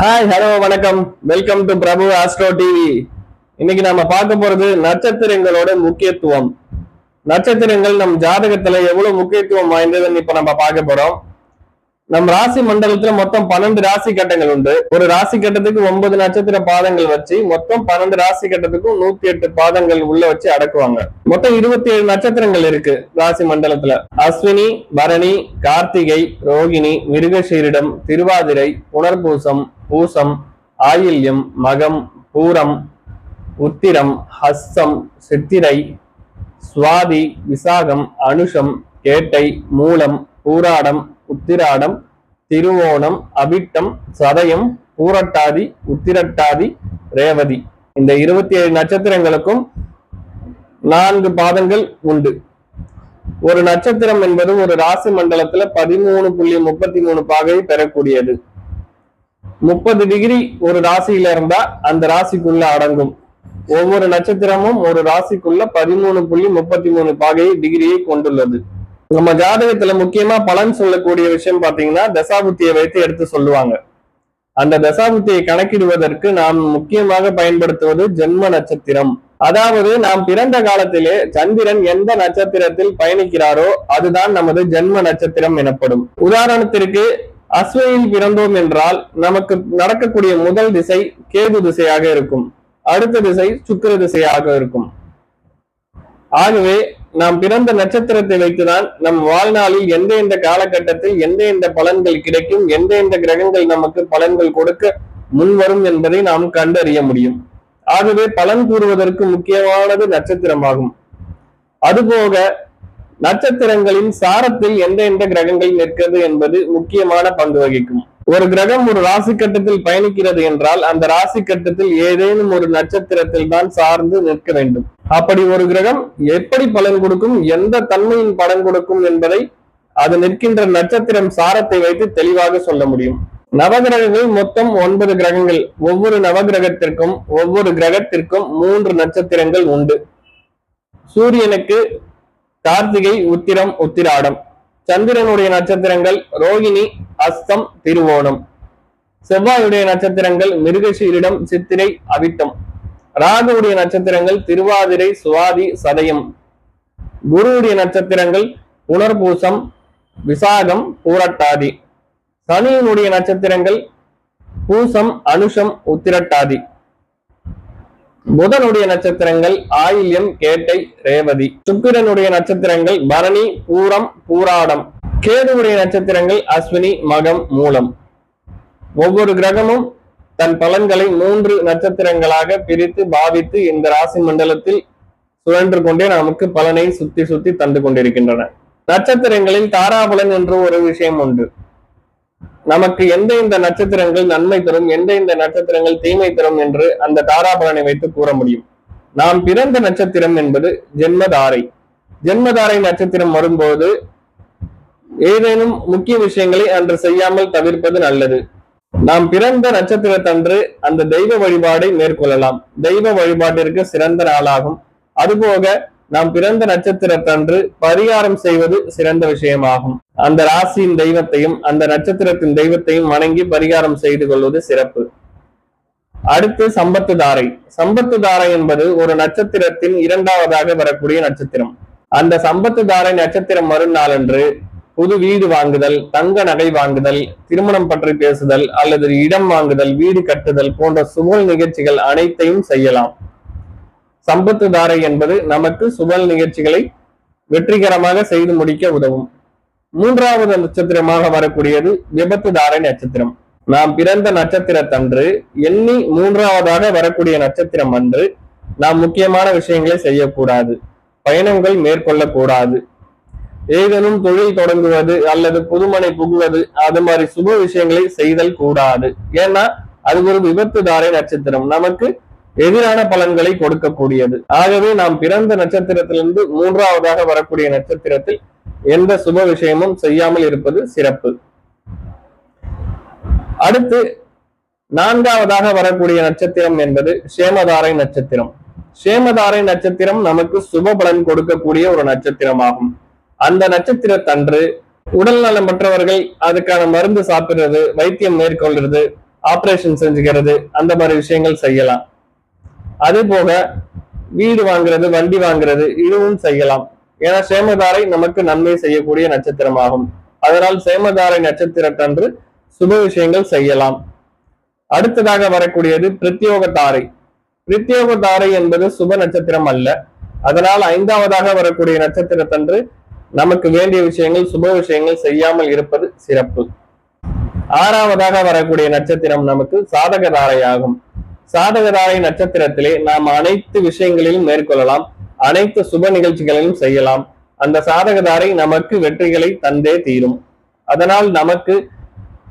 Hi hello வணக்கம். Welcome to Prabhu astro TV இன்னைக்கு நாம பார்க்க போறது நட்சத்திரங்களோட முக்கியத்துவம். நட்சத்திரங்கள் நம் ஜாதகத்துல எவ்வளவு முக்கியத்துவம் வாய்ந்ததுன்னு இப்ப நம்ம பார்க்க போறோம். நம் ராசி மண்டலத்துல மொத்தம் பன்னெண்டு ராசி கட்டங்கள் உண்டு. ஒரு ராசி கட்டத்துக்கு ஒன்பது நட்சத்திர பாதங்கள் வச்சு மொத்தம் பன்னெண்டு ராசி கட்டத்துக்கும் நூத்தி எட்டு பாதங்கள் உள்ள வச்சு அடக்குவாங்க. மொத்தம் இருபத்தி ஏழு நட்சத்திரங்கள் இருக்கு ராசி மண்டலத்துல. அஸ்வினி பரணி கார்த்திகை ரோகிணி மிருகசீரிடம் திருவாதிரை புனர்பூசம் பூசம் ஆயில்யம் மகம் பூரம் உத்திரம் ஹஸ்தம் சித்திரை சுவாதி விசாகம் அனுஷம் கேட்டை மூலம் பூராடம் உத்திராடம் திருவோணம் அபிட்டம் சதயம் பூரட்டாதி உத்திரட்டாதி ரேவதி. இந்த இருபத்தி ஏழு நட்சத்திரங்களுக்கும் நான்கு பாதங்கள் உண்டு. ஒரு நட்சத்திரம் என்பது ஒரு ராசி மண்டலத்துல பதிமூணு புள்ளி முப்பத்தி மூணு பாகை பெறக்கூடியது. முப்பது டிகிரி ஒரு ராசியில இருந்தா அந்த ராசிக்குள்ள அடங்கும். ஒவ்வொரு நட்சத்திரமும் ஒரு ராசிக்குள்ள பதிமூணு புள்ளி முப்பத்தி மூணு பாகை டிகிரியை கொண்டுள்ளது. நம்ம ஜாதகத்துல முக்கியமா பலன் சொல்லக்கூடிய விஷயம் பாத்தீங்கன்னா தசாபுத்தியை வைத்து எடுத்து சொல்லுவாங்க. அந்த தசாபுத்தியை கணக்கிடுவதற்கு நாம் முக்கியமாக பயன்படுத்துவது ஜென்ம நட்சத்திரம். அதாவது நாம் பிறந்த காலத்திலே சந்திரன் எந்த நட்சத்திரத்தில் பயணிக்கிறாரோ அதுதான் நமது ஜென்ம நட்சத்திரம் எனப்படும். உதாரணத்திற்கு அஸ்வையில் பிறந்தோம் என்றால் நமக்கு நடக்கக்கூடிய முதல் திசை கேது திசையாக இருக்கும். அடுத்த திசை சுக்கர திசையாக இருக்கும். ஆகவே நாம் பிறந்த நட்சத்திரத்தை வைத்துதான் நம் வாழ்நாளில் எந்த எந்த காலகட்டத்தில் எந்த எந்த பலன்கள் கிடைக்கும் எந்த எந்த கிரகங்கள் நமக்கு பலன்கள் கொடுக்க முன்வரும் என்பதை நாம் கண்டறிய முடியும். ஆகவே பலன் கூறுவதற்கு முக்கியமானது நட்சத்திரமாகும். அதுபோக நட்சத்திரங்களின் சாரத்தில் எந்த எந்த கிரகங்கள் நிற்கிறது என்பது முக்கியமான பங்கு வகிக்கும். ஒரு கிரகம் ஒரு ராசி கட்டத்தில் பயணிக்கிறது என்றால் அந்த ராசி கட்டத்தில் ஏதேனும் ஒரு நட்சத்திரத்தில் தான் சார்ந்து நிற்க வேண்டும். அப்படி ஒரு கிரகம் எப்படி பலன் கொடுக்கும் எந்த தன்மையின் பலன் கொடுக்கும் என்பதை அது நிற்கின்ற நட்சத்திரம் சாரத்தை வைத்து தெளிவாக சொல்ல முடியும். நவகிரகங்கள் மொத்தம் ஒன்பது கிரகங்கள். ஒவ்வொரு நவகிரகத்திற்கும் ஒவ்வொரு கிரகத்திற்கும் மூன்று நட்சத்திரங்கள் உண்டு. சூரியனுக்கு கார்த்திகை உத்திரம் உத்திராடம். சந்திரனுடைய நட்சத்திரங்கள் ரோகிணி அஸ்தம் திருவோணம். செவ்வாயுடைய நட்சத்திரங்கள் மிருகசீரிடம் சித்திரை அவிட்டம். ராகுவுடைய நட்சத்திரங்கள் திருவாதிரை சுவாதி சதயம். குருவுடைய நட்சத்திரங்கள் புனர்பூசம் விசாகம் பூரட்டாதி. சனியினுடைய நட்சத்திரங்கள் பூசம் அனுஷம் உத்திரட்டாதி. புதனுடைய நட்சத்திரங்கள் ஆயில்யம் கேட்டை ரேவதி. சுக்கிரனுடைய நட்சத்திரங்கள் பரணி பூரம் பூராடம். கேதுவுடைய நட்சத்திரங்கள் அஸ்வினி மகம் மூலம். ஒவ்வொரு கிரகமும் தன் பலன்களை மூன்று நட்சத்திரங்களாக பிரித்து பாவித்து இந்த ராசி மண்டலத்தில் சுழன்று கொண்டே நமக்கு பலனை சுத்தி சுத்தி தந்து கொண்டிருக்கின்றன. நட்சத்திரங்களில் தாராபலன் என்று ஒரு விஷயம் உண்டு. நமக்கு எந்த இந்த நட்சத்திரங்கள் நன்மை தரும் எந்த இந்த நட்சத்திரங்கள் தீமை தரும் என்று அந்த தாராபலனை வைத்து கூற முடியும். நாம் பிறந்த நட்சத்திரம் என்பது ஜென்மதாரை. ஜென்மதாரை நட்சத்திரம் வரும்போது ஏதேனும் முக்கிய விஷயங்களை அன்று செய்யாமல் தவிர்ப்பது நல்லது. நாம் பிறந்த நட்சத்திரத்தன்று அந்த தெய்வ வழிபாடை மேற்கொள்ளலாம். தெய்வ வழிபாட்டிற்கு சிறந்த நாளாகும். அதுபோக நாம் பிறந்த நட்சத்திரத்தன்று பரிகாரம் செய்வது சிறந்த விஷயமாகும். அந்த ராசியின் தெய்வத்தையும் அந்த நட்சத்திரத்தின் தெய்வத்தையும் வணங்கி பரிகாரம் செய்து கொள்வது சிறப்பு. அடுத்து சம்பத்து தாரை. சம்பத்து தாரை என்பது ஒரு நட்சத்திரத்தின் இரண்டாவதாக வரக்கூடிய நட்சத்திரம். அந்த சம்பத்து தாரை நட்சத்திரம் மறுநாளன்று புது வீடு வாங்குதல் தங்க நகை வாங்குதல் திருமணம் பற்றி பேசுதல் அல்லது இடம் வாங்குதல் வீடு கட்டுதல் போன்ற சுமூல் நிகழ்ச்சிகள் அனைத்தையும் செய்யலாம். சம்பத்து தாரை என்பது நமக்கு சுபல் நிகழ்ச்சிகளை வெற்றிகரமாக செய்து முடிக்க உதவும். மூன்றாவது நட்சத்திரமாக வரக்கூடியது விபத்து தாரை நட்சத்திரம். நாம் பிறந்த நட்சத்திரத்தன்று எண்ணி மூன்றாவதாக வரக்கூடிய நட்சத்திரம் அன்று நாம் முக்கியமான விஷயங்களை செய்யக்கூடாது. பயணங்கள் மேற்கொள்ளக்கூடாது. ஏதேனும் தொழில் தொடங்குவது அல்லது புதுமனை புகுவது அது மாதிரி சுப விஷயங்களை செய்தல் கூடாது. ஏன்னா அது ஒரு விபத்து தாரை நட்சத்திரம். நமக்கு எதிரான பலன்களை கொடுக்கக்கூடியது. ஆகவே நாம் பிறந்த நட்சத்திரத்திலிருந்து மூன்றாவதாக வரக்கூடிய நட்சத்திரத்தில் எந்த சுப விஷயமும் செய்யாமல் இருப்பது சிறப்பு. அடுத்து நான்காவதாக வரக்கூடிய நட்சத்திரம் என்பது சேமதாரை நட்சத்திரம். சேமதாரை நட்சத்திரம் நமக்கு சுப பலன் கொடுக்கக்கூடிய ஒரு நட்சத்திரமாகும். அந்த நட்சத்திரத்தன்று உடல் நலம் பெற்றவர்கள் அதுக்கான மருந்து சாப்பிடுறது வைத்தியம் மேற்கொள்றது ஆபரேஷன் செஞ்சுக்கிறது அந்த மாதிரி விஷயங்கள் செய்யலாம். அதே போக வீடு வாங்குறது வண்டி வாங்குறது இதுவும் செய்யலாம். ஏன்னா சேமதாரை நமக்கு நன்மை செய்யக்கூடிய நட்சத்திரமாகும். அதனால் சேமதாரை நட்சத்திரத்தன்று சுப விஷயங்கள் செய்யலாம். அடுத்ததாக வரக்கூடியது பிரத்யோக தாரை. பிரத்யோக தாரை என்பது சுப நட்சத்திரம் அல்ல. அதனால் ஐந்தாவதாக வரக்கூடிய நட்சத்திரத்தன்று நமக்கு வேண்டிய விஷயங்கள் சுப விஷயங்கள் செய்யாமல் இருப்பது சிறப்பு. ஆறாவதாக வரக்கூடிய நட்சத்திரம் நமக்கு சாதக ஆகும் சாதகதாரை நட்சத்திரத்திலே நாம் அனைத்து விஷயங்களிலும் மேற்கொள்ளலாம். அனைத்து சுப நிகழ்ச்சிகளிலும் செய்யலாம். அந்த சாதகதாரை நமக்கு வெற்றிகளை தந்தே தீரும். அதனால் நமக்கு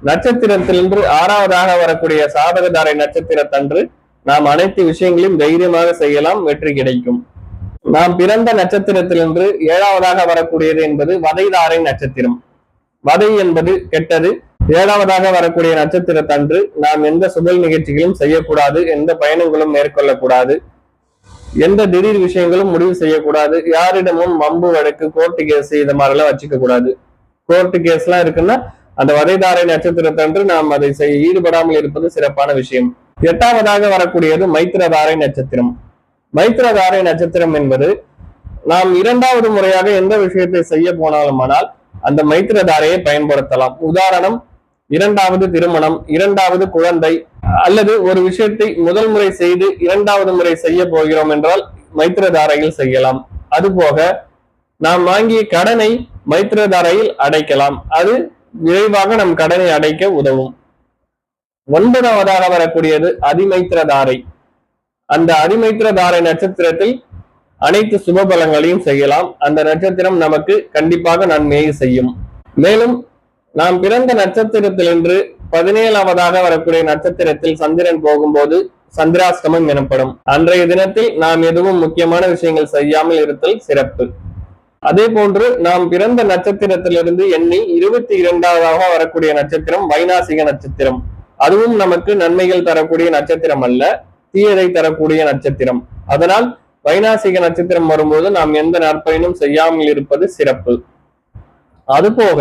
நட்சத்திரத்திலிருந்து ஆறாவதாக வரக்கூடிய சாதகதாரை நட்சத்திரத்தன்று நாம் அனைத்து விஷயங்களையும் தைரியமாக செய்யலாம் வெற்றி கிடைக்கும். நாம் பிறந்த நட்சத்திரத்திலிருந்து ஏழாவதாக வரக்கூடியது என்பது வதைதாரை நட்சத்திரம். வதை என்பது கெட்டது ஏழாவதாக வரக்கூடிய நட்சத்திரத்தன்று நாம் எந்த சுபல் நிகழ்ச்சிகளும் செய்யக்கூடாது எந்த பயணங்களும் மேற்கொள்ளக்கூடாது எந்த திடீர் விஷயங்களும் முடிவு செய்யக்கூடாது யாரிடமும் மம்பு வழக்கு கோர்ட்டு கேஸ் இது மாதிரிலாம் வச்சுக்க கூடாது. கோர்ட்டு கேஸ் எல்லாம் இருக்குன்னா அந்த வதைதாரை நட்சத்திரத்தன்று நாம் அதை செய்ய ஈடுபடாமல் இருப்பது சிறப்பான விஷயம். எட்டாவதாக வரக்கூடியது மைத்திரதாரை நட்சத்திரம். மைத்திரதாரை நட்சத்திரம் என்பது நாம் இரண்டாவது முறையாக எந்த விஷயத்தை செய்ய போனாலுமானால் அந்த மைத்திரதாரையை பயன்படுத்தலாம். உதாரணம் இரண்டாவது திருமணம் இரண்டாவது குழந்தை அல்லது ஒரு விஷயத்தை முதல் முறை செய்து இரண்டாவது முறை செய்ய போகிறோம் என்றால் மைத்திரதாரையில் செய்யலாம். அதுபோக நாம் வாங்கிய கடனை மைத்திரதாரையில் அடைக்கலாம். அது விரைவாக நம் கடனை அடைக்க உதவும். ஒன்பதாவதாக வரக்கூடியது அதிமைத்திரதாரை. அந்த அதிமைத்திரதாரை நட்சத்திரத்தில் அனைத்து சுபபலங்களையும் செய்யலாம். அந்த நட்சத்திரம் நமக்கு கண்டிப்பாக நன்மையை செய்யும். மேலும் நாம் பிறந்த நட்சத்திரத்திலிருந்து பதினேழாவதாக வரக்கூடிய நட்சத்திரத்தில் சந்திரன் போகும்போது சந்திராஷ்டமம் எனப்படும். அன்றைய தினத்தில் நாம் எதுவும் முக்கியமான விஷயங்கள் செய்யாமல் இருத்தல் சிறப்பு. அதே போன்று நாம் பிறந்த நட்சத்திரத்திலிருந்து எண்ணி இருபத்தி இரண்டாவதாக வரக்கூடிய நட்சத்திரம் வைநாசிக நட்சத்திரம். அதுவும் நமக்கு நன்மைகள் தரக்கூடிய நட்சத்திரம் அல்ல தீயதை தரக்கூடிய நட்சத்திரம். அதனால் வைநாசிக நட்சத்திரம் வரும்போது நாம் எந்த நற்பயனும் செய்யாமல் இருப்பது சிறப்பு. அதுபோக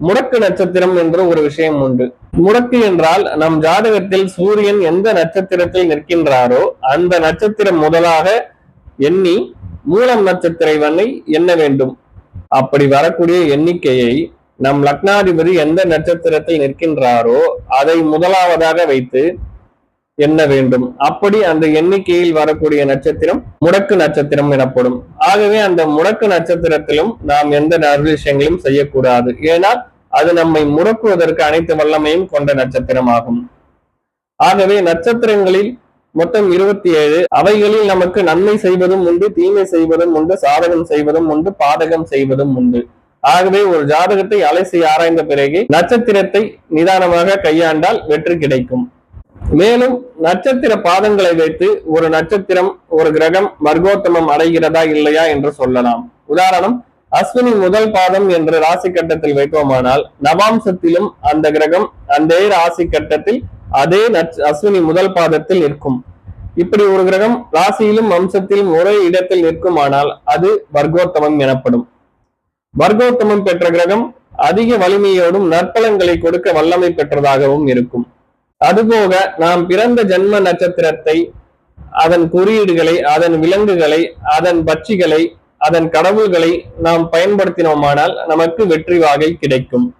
முடக்கு நட்சத்திரம் என்ற ஒரு விஷயம் உண்டு. முடக்கு என்றால் நம் ஜாதகத்தில் சூரியன் எந்த நட்சத்திரத்தில் நிற்கின்றாரோ அந்த நட்சத்திரம் முதலாக எண்ணி மூலம் நட்சத்திர வண்ணை எண்ண வேண்டும். அப்படி வரக்கூடிய எண்ணிக்கையை நம் லக்னாதிபதி எந்த நட்சத்திரத்தில் நிற்கின்றாரோ அதை முதலாவதாக வைத்து எண்ண வேண்டும்? அப்படி அந்த எண்ணிக்கையில் வரக்கூடிய நட்சத்திரம் முடக்கு நட்சத்திரம் எனப்படும். ஆகவே அந்த முடக்கு நட்சத்திரத்திலும் நாம் எந்த நர்விஷயங்களும் செய்யக்கூடாது. ஏனால் அது நம்மை முடக்குவதற்கு அனைத்து வல்லமையும் கொண்ட நட்சத்திரம் ஆகும் ஆகவே நட்சத்திரங்களில் மொத்தம் இருபத்தி ஏழு அவைகளில் நமக்கு நன்மை செய்வதும் உண்டு தீமை செய்வதும் உண்டு சாதகம் செய்வதும் உண்டு பாதகம் செய்வதும் உண்டு. ஆகவே ஒரு ஜாதகத்தை அலசி ஆராய்ந்த பிறகு நட்சத்திரத்தை நிதானமாக கையாண்டால் வெற்றி கிடைக்கும். மேலும் நட்சத்திர பாதங்களை வைத்து ஒரு நட்சத்திரம் ஒரு கிரகம் வர்க்கோத்தமம் அடைகிறதா இல்லையா என்று சொல்லலாம். உதாரணம் அஸ்வினி முதல் பாதம் என்று ராசி கட்டத்தில் வைத்தோமானால் நவாம்சத்திலும் அந்த கிரகம் அந்த ராசி கட்டத்தில் அதே அஸ்வினி முதல் பாதத்தில் நிற்கும். இப்படி ஒரு கிரகம் ராசியிலும் வம்சத்திலும் ஒரே இடத்தில் நிற்குமானால் அது வர்க்கோத்தமம் எனப்படும். வர்க்கோத்தமம் பெற்ற கிரகம் அதிக வலிமையோடும் நற்பலங்களை கொடுக்க வல்லமை பெற்றதாகவும் இருக்கும். அதுபோக நாம் பிறந்த ஜென்ம நட்சத்திரத்தை அதன் குறியீடுகளை அதன் விலங்குகளை அதன் பட்சிகளை அதன் கடவுள்களை நாம் பயன்படுத்தினோமானால் நமக்கு வெற்றி வாகை கிடைக்கும்.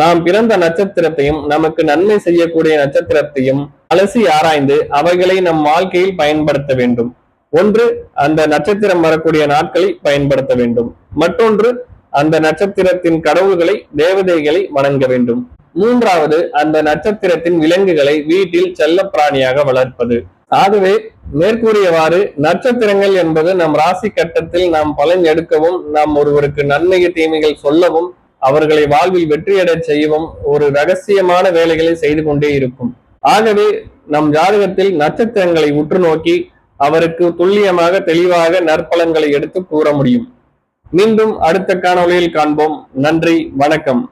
நாம் பிறந்த நட்சத்திரத்தையும் நமக்கு நன்மை செய்யக்கூடிய நட்சத்திரத்தையும் அலசி ஆராய்ந்து அவைகளை நம் வாழ்க்கையில் பயன்படுத்த வேண்டும். ஒன்று அந்த நட்சத்திரம் வரக்கூடிய நாட்களை பயன்படுத்த வேண்டும். மற்றொன்று அந்த நட்சத்திரத்தின் கடவுள்களை தேவதைகளை வணங்க வேண்டும். மூன்றாவது அந்த நட்சத்திரத்தின் விலங்குகளை வீட்டில் செல்ல பிராணியாக வளர்ப்பது. ஆகவே மேற்கூறியவாறு நட்சத்திரங்கள் என்பது நம் ராசி கட்டத்தில் நாம் பலன் எடுக்கவும் நாம் ஒருவருக்கு நன்மை தீமைகள் சொல்லவும் அவர்களை வாழ்வில் வெற்றியடை செய்யவும் ஒரு ரகசியமான வேலைகளை செய்து கொண்டே இருக்கும். ஆகவே நம் ஜாதகத்தில் நட்சத்திரங்களை உற்று நோக்கி அவருக்கு துல்லியமாக தெளிவாக நற்பலன்களை எடுத்து கூற முடியும். மீண்டும் அடுத்த காணொலியில் காண்போம். நன்றி வணக்கம்.